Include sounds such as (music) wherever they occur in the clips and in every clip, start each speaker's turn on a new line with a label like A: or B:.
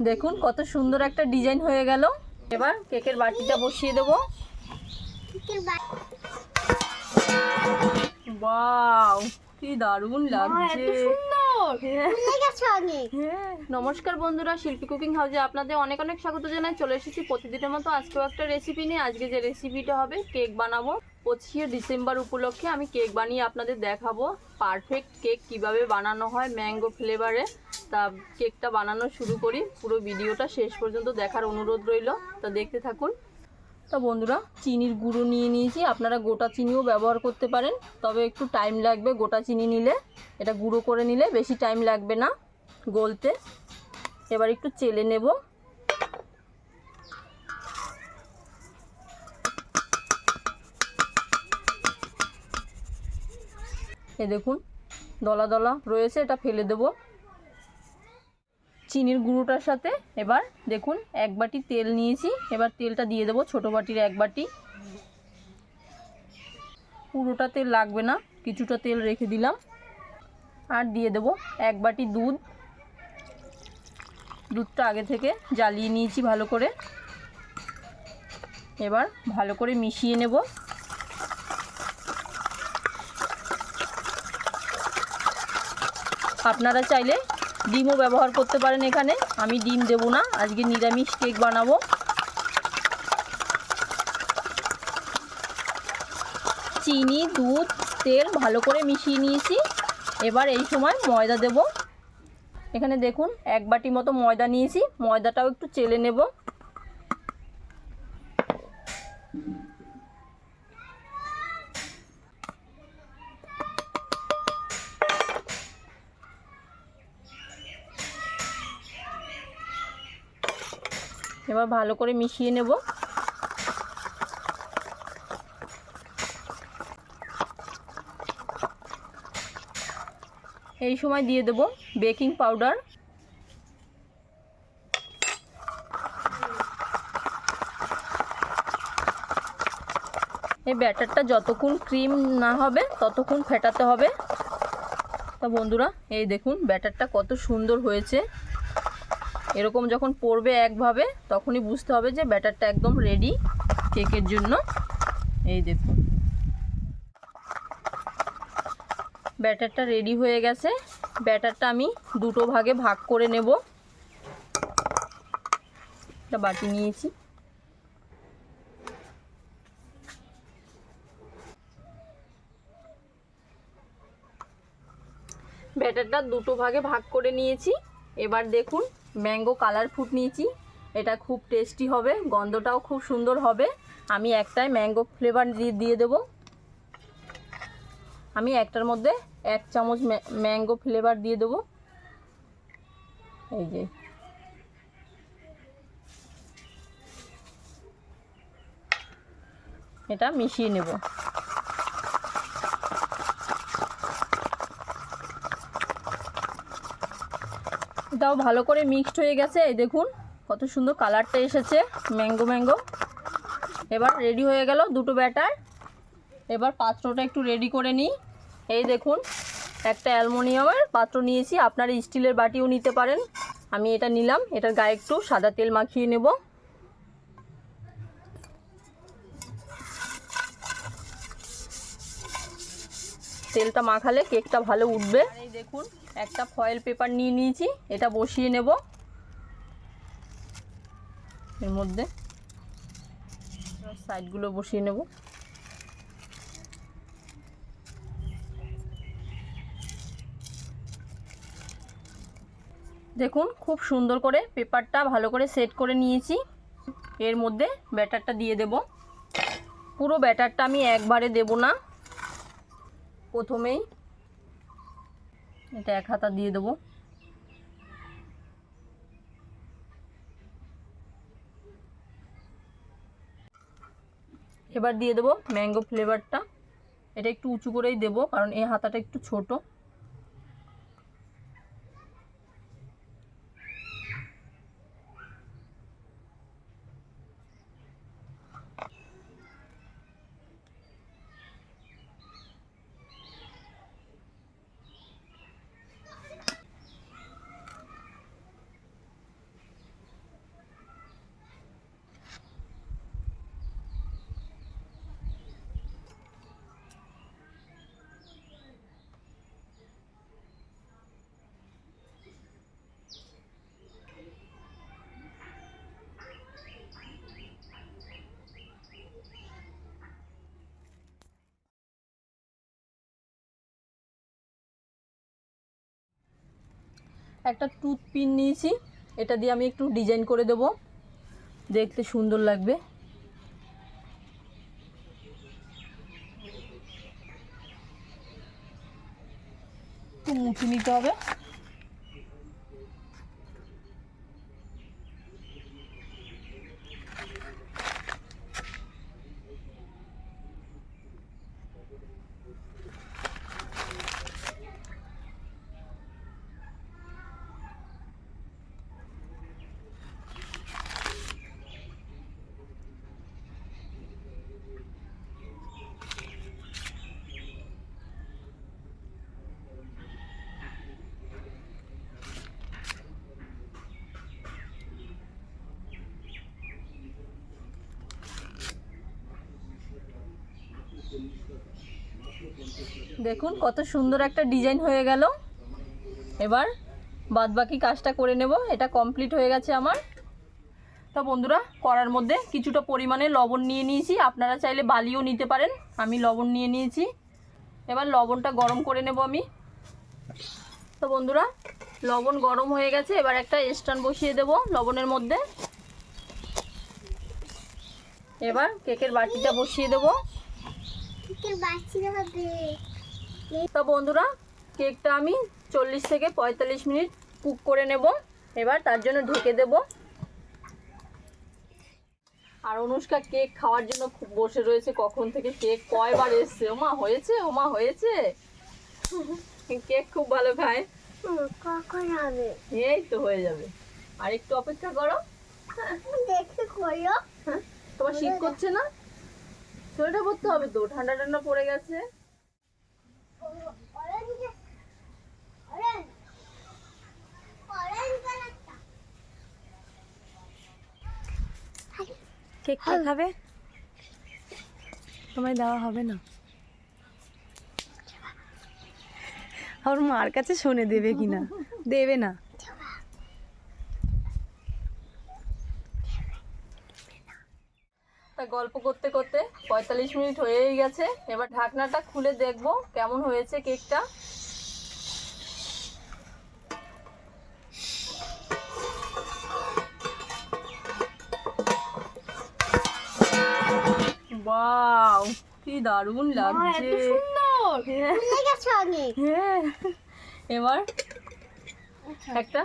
A: দেখুন কত সুন্দর একটা ডিজাইন হয়ে গেল। এবার কেকের বাটিটা বসিয়ে দেবো। বাউ কি দারুণ লাগছে। হ্যাঁ। হ্যাঁ। নমস্কার বন্ধুরা শিল্পী কুকিং হাউসে আপনাদের অনেক অনেক স্বাগত জানাই। চলে এসেছি প্রতিদিনের মতো আজকেও একটা রেসিপি নিয়ে। আজকে যে রেসিপিটা হবে কেক বানাবো। পঁচিশে ডিসেম্বর উপলক্ষে আমি কেক বানিয়ে আপনাদের দেখাবো। পারফেক্ট কেক কীভাবে বানানো হয় ম্যাঙ্গো ফ্লেভারে তা কেকটা বানানো শুরু করি। পুরো ভিডিওটা শেষ পর্যন্ত দেখার অনুরোধ রইল। তা দেখতে থাকুন। তো বন্ধুরা, চিনির গুঁড়ো নিয়ে নিয়েছি। আপনারা গোটা চিনিও ব্যবহার করতে পারেন, তবে একটু টাইম লাগবে গোটা চিনি নিলে। এটা গুঁড়ো করে নিলে বেশি টাইম লাগবে না গলতে। এবার একটু চেলে নেব। এ দেখুন, দলা দলা রয়েছে, এটা ফেলে দেব। চিনির গুঁড়োটার সাথে এবার দেখুন এক বাটি তেল নিয়েছি। এবার তেলটা দিয়ে দেবো ছোটো বাটির এক বাটি। পুরোটা তেল লাগবে না, কিছুটা তেল রেখে দিলাম। আর দিয়ে দেবো এক বাটি দুধ। দুধটা আগে থেকে জ্বালিয়ে নিয়েছি ভালো করে। এবার ভালো করে মিশিয়ে নেব। আপনারা চাইলে ডিমও ব্যবহার করতে পারেন এখানে। আমি ডিম দেবো না, আজকে নিরামিষ কেক বানাবো। চিনি, দুধ, তেল ভালো করে মিশিয়ে নিয়েছি। এবার এই সময় ময়দা দেব। এখানে দেখুন, এক বাটি মতো ময়দা নিয়েছি। ময়দাটাও একটু চেলে নেব। এবার ভালো করে মিশিয়ে নেব। এই সময় দিয়ে দেব বেকিং পাউডার। এই ব্যাটারটা যতক্ষণ ক্রিম না হবে, ততক্ষণ ফেটাতে হবে। তা বন্ধুরা, এই দেখুন ব্যাটারটা কত সুন্দর হয়েছে। এরকম যখন পড়বে একভাবে, তখনই বুঝতে হবে যে ব্যাটারটা একদম রেডি কেকের জন্য। এই দেখুন। ব্যাটারটা রেডি হয়ে গেছে। ব্যাটারটা আমি দুটো ভাগে ভাগ করে নেব। একটা বাটি নিয়েছি। ব্যাটারটা দুটো ভাগে ভাগ করে নিয়েছি। এবার দেখুন ম্যাঙ্গো কালার ফুড নিয়েছি। এটা খুব টেস্টি হবে, গন্ধটাও খুব সুন্দর হবে। আমি একটাই ম্যাঙ্গো ফ্লেভার দিয়ে দিয়ে দেবো। আমি একটার মধ্যে এক চামচ ম্যাঙ্গো ফ্লেভার দিয়ে দেবো। এই যে। এটা মিশিয়ে নেব। এটাও ভালো করে মিক্সড হয়ে গেছে। এই দেখুন, কত সুন্দর কালারটা এসেছে ম্যাঙ্গো ম্যাঙ্গো এবার রেডি হয়ে গেল দুটো ব্যাটার এবার পাত্রটা একটু রেডি করে নিই। এই দেখুন, একটা অ্যালমোনিয়ামের পাত্র নিয়েছি, আপনারা স্টিলের বাটিও নিতে পারেন। আমি এটা নিলাম, এটার গায়ে একটু সাদা তেল মাখিয়ে নেব। তেলটা মাখালে কেকটা ভালো উঠবে। এই দেখুন একটা ফয়েল পেপার নিয়ে নিয়েছি, এটা বসিয়ে নেব। এর মধ্যে সাইডগুলো বসিয়ে নেব। দেখুন, খুব সুন্দর করে পেপারটা ভালো করে সেট করে নিয়েছি। এর মধ্যে ব্যাটারটা দিয়ে দেব। পুরো ব্যাটারটা আমি একবারে দেব না। প্রথমেই এটা এক হাতা দিয়ে দেবো। এবার দিয়ে দেবো ম্যাঙ্গো ফ্লেভারটা। এটা একটু উঁচু করেই দেবো, কারণ এই হাতাটা একটু ছোটো। একটা টুথপিন নিয়েছি। এটা দিয়ে আমি একটু ডিজাইন করে দেব। দেখতে সুন্দর লাগবে। একটু মুছে নিতে হবে। দেখুন, কত সুন্দর একটা ডিজাইন হয়ে গেল। এবার বাদ বাকি কাজটা করে নেব, এটা কমপ্লিট হয়ে গেছে আমার। তা বন্ধুরা করার মধ্যে কিছুটা পরিমাণে লবণ নিয়ে নিয়েছি। আপনারা চাইলে বালিও নিতে পারেন, আমি লবণ নিয়ে নিয়েছি। এবার লবণটা গরম করে নেব আমি। তো বন্ধুরা, লবণ গরম হয়ে গেছে, এবার একটা স্ট্যান্ড বসিয়ে দেব লবণের মধ্যে। এবার কেকের বাটিটা বসিয়ে দেবো। তো বন্ধুরা কেকটা আমি চল্লিশ থেকে পঁয়তাল্লিশ মিনিট কুক করে নেব। এবার তার জন্য ঢেকে দেব। আর অনুষ্কা কেক খাওয়ার জন্য খুব বসে রয়েছে। কখন থেকে কেক কয়বার এসছে? ওমা হয়েছে? ওমা হয়েছে? কেক খুব ভালো খায়।
B: কখন হবে?
A: এই তো হয়ে যাবে। আর একটু অপেক্ষা করো।
B: দেখে করো।
A: তোমার শীত করছে না? সোয়েটার পরতে হবে তো? ঠান্ডা ঠান্ডা পড়ে গেছে।
C: কেক খাবে? তোমায় দেওয়া হবে না। ওর মার কাছে শুনে দেবে কিনা? দেবে না।
A: তা গল্প করতে করতে পঁয়তাল্লিশ মিনিট হয়েই গেছে। এবার ঢাকনাটা খুলে দেখব কেমন হয়েছে কেকটা। বাও কি দারুণ লাগছে। হ্যাঁ, হ্যাঁ। এবার একটা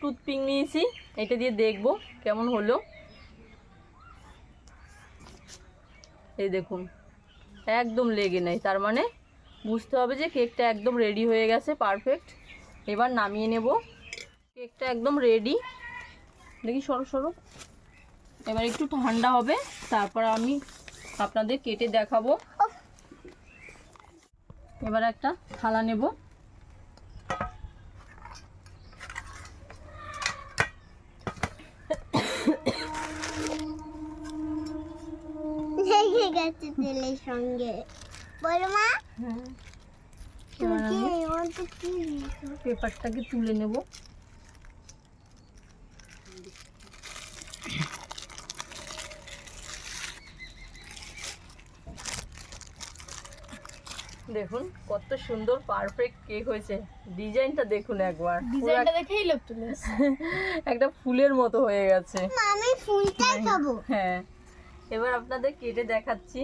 A: টুথপিক নিয়েছি এটা দিয়ে দেখব কেমন হলো। এই দেখুন একদম লেগে নেই তার মানে বুঝতে হবে যে কেকটা একদম রেডি হয়ে গেছে পারফেক্ট এবার নামিয়ে নেব। কেকটা একদম রেডি দেখি সরো সরো। এবার একটু ঠান্ডা হবে তারপর আমি আপনাদের কেটে দেখাবো। এবার একটা থালা নেব।
B: গেছে তেলের সঙ্গে। বলো মা দিয়েছ?
A: পেপারটাকে তুলে নেব। দেখুন কত সুন্দর পারফেক্ট কেক হয়েছে। ডিজাইনটা দেখুন একবার। ডিজাইনটা
C: দেখেই লোক তুলে (laughs)
A: একটা ফুলের মতো হয়ে গেছে।
B: আমি ফুলটাই খাব।
A: হ্যাঁ। এবার আপনাদের কেটে দেখাচ্ছি।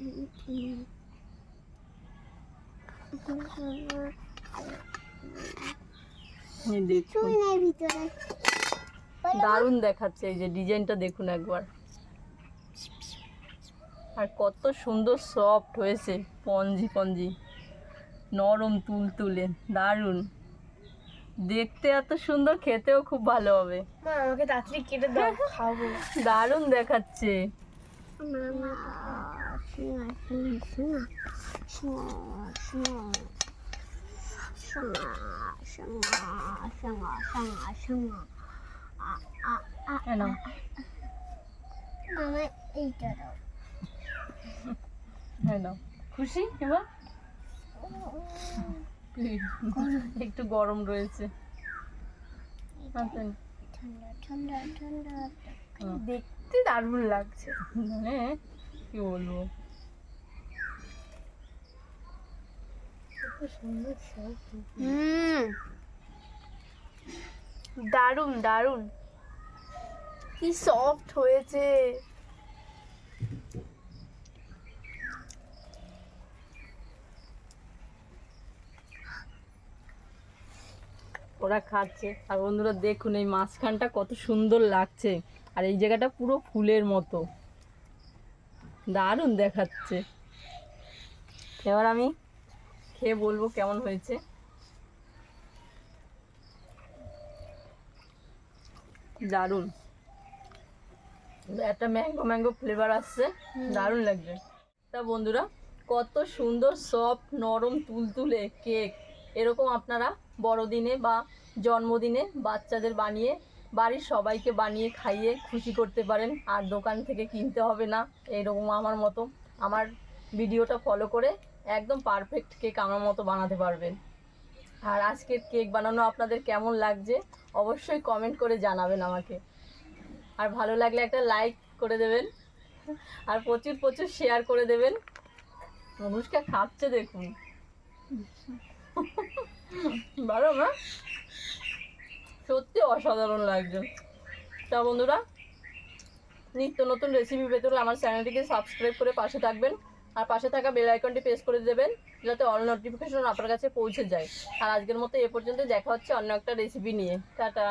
A: এই (laughs) দেখুন
B: নাই ভিতরে
A: দারুণ দেখাচ্ছে এই যে ডিজাইনটা দেখুন একবার আর কত সুন্দর সফট হয়েছে পঞ্জি পঞ্জি নরম তুল তুলে দারুণ দেখতে এত সুন্দর খেতেও খুব ভালো হবে
C: আমাকে তাড়াতাড়ি কেটে দাও খাব
A: দারুণ দেখাচ্ছে
B: মামা শোনা শোনা শোনা 上啊上啊上啊
A: 上
B: 啊上啊
A: 啊啊啊！কেন কেন খুশি? একটু গরম রয়েছে।
B: ঠান্ডা ঠান্ডা ঠান্ডা। দেখতে দারুণ লাগছে।
A: মানে কি বলব?
B: হুম। দারুণ দারুণ। কি সফট হয়েছে।
A: ওরা খাচ্ছে। আর বন্ধুরা, দেখুন এই মাঝখানটা কত সুন্দর লাগছে। আর এই জায়গাটা পুরো ফুলের মতো। দারুণ দেখাচ্ছে। এবার আমি খেয়ে বলব কেমন হয়েছে। দারুণ। একটা ম্যাঙ্গো ম্যাঙ্গো ফ্লেভার আসছে দারুণ লাগছে তা বন্ধুরা কত সুন্দর সফট নরম তুলতুলে কেক এরকম আপনারা বড়দিনে বা জন্মদিনে বাচ্চাদের বানিয়ে বাড়ির সবাইকে বানিয়ে খাইয়ে খুশি করতে পারেন। আর দোকান থেকে কিনতে হবে না এরকম আমার মতো। আমার ভিডিওটা ফলো করে একদম পারফেক্ট কেক আমার মতো বানাতে পারবেন। আর আজকের কেক বানানো আপনাদের কেমন লাগছে, অবশ্যই কমেন্ট করে জানাবেন আমাকে। আর ভালো লাগলে একটা লাইক করে দেবেন, আর প্রচুর প্রচুর শেয়ার করে দেবেন। অনুষ্কা খাচ্ছে দেখুন। ভালো না সত্যি অসাধারণ লাগছে। তা বন্ধুরা, নিত্য নতুন রেসিপি পেতে হলে আমার চ্যানেলটিকে সাবস্ক্রাইব করে পাশে থাকবেন। আর পাশে থাকা বেল আইকনটি প্রেস করে দেবেন, যাতে অল নোটিফিকেশন আপনার কাছে পৌঁছে যায়। আর আজকের মতো এ পর্যন্ত দেখা হচ্ছে অন্য একটা রেসিপি নিয়ে। টাটা।